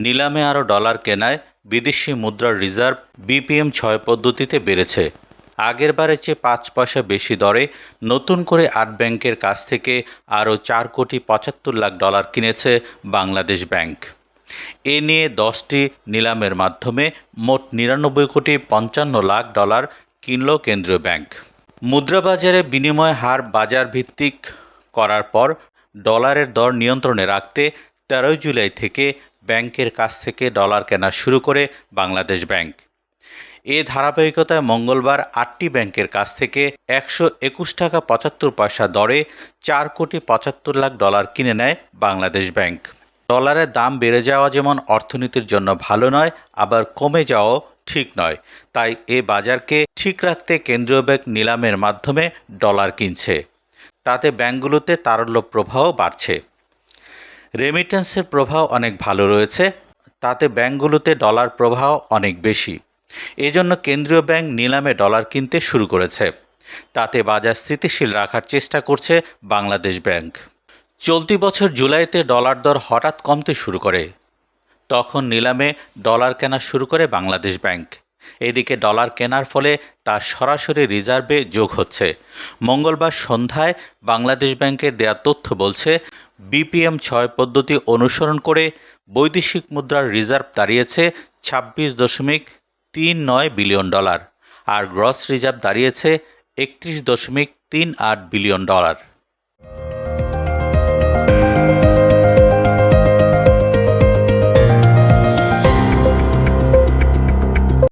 নিলামে আরও ডলার কেনায় বিদেশি মুদ্রার রিজার্ভ বিপিএম ছয় পদ্ধতিতে বেড়েছে। আগের বারের চেয়ে পাঁচ পয়সা বেশি দরে নতুন করে আট ব্যাংকের কাছ থেকে আরও চার কোটি পঁচাত্তর লাখ ডলার কিনেছে বাংলাদেশ ব্যাংক। এ নিয়ে দশটি নিলামের মাধ্যমে মোট নিরানব্বই কোটি পঞ্চান্ন লাখ ডলার কিনল কেন্দ্রীয় ব্যাংক। মুদ্রাবাজারে বিনিময় হার বাজার ভিত্তিক করার পর ডলারের দর নিয়ন্ত্রণে রাখতে তেরোই জুলাই থেকে ব্যাংকের কাছ থেকে ডলার কেনা শুরু করে বাংলাদেশ ব্যাংক। এ ধারাবাহিকতায় মঙ্গলবার আটটি ব্যাংকের কাছ থেকে একশো একুশ টাকা পঁচাত্তর পয়সা দরে চার কোটি পঁচাত্তর লাখ ডলার কিনে নেয় বাংলাদেশ ব্যাংক। ডলারের দাম বেড়ে যাওয়া যেমন অর্থনীতির জন্য ভালো নয়, আবার কমে যাওয়াও ঠিক নয়। তাই এ বাজারকে ঠিক রাখতে কেন্দ্রীয় ব্যাংক নিলামের মাধ্যমে ডলার কিনছে। তাতে ব্যাংকগুলোতে তারল্য প্রবাহ বাড়ছে। রেমিটেন্সের প্রভাব অনেক ভালো রয়েছে, তাতে ব্যাংকগুলোতে ডলার প্রবাহ অনেক বেশি। এজন্য কেন্দ্রীয় ব্যাংক নিলামে ডলার কিনতে শুরু করেছে। তাতে বাজার স্থিতিশীল রাখার চেষ্টা করছে বাংলাদেশ ব্যাংক। চলতি বছর জুলাইতে ডলার দর হঠাৎ কমতে শুরু করে। তখন নিলামে ডলার কেনা শুরু করে বাংলাদেশ ব্যাংক। এদিকে ডলার কেনার ফলে তা সরাসরি রিজার্ভে যোগ হচ্ছে। মঙ্গলবার সন্ধ্যায় বাংলাদেশ ব্যাংকের দেয়া তথ্য বলছে, বিপিএম ছয় পদ্ধতি অনুসরণ করে বৈদেশিক মুদ্রার রিজার্ভ দাঁড়িয়েছে ছাব্বিশ দশমিক তিন নয় বিলিয়ন ডলার, আর গ্রস রিজার্ভ দাঁড়িয়েছে একত্রিশ দশমিক তিন আট বিলিয়ন ডলার।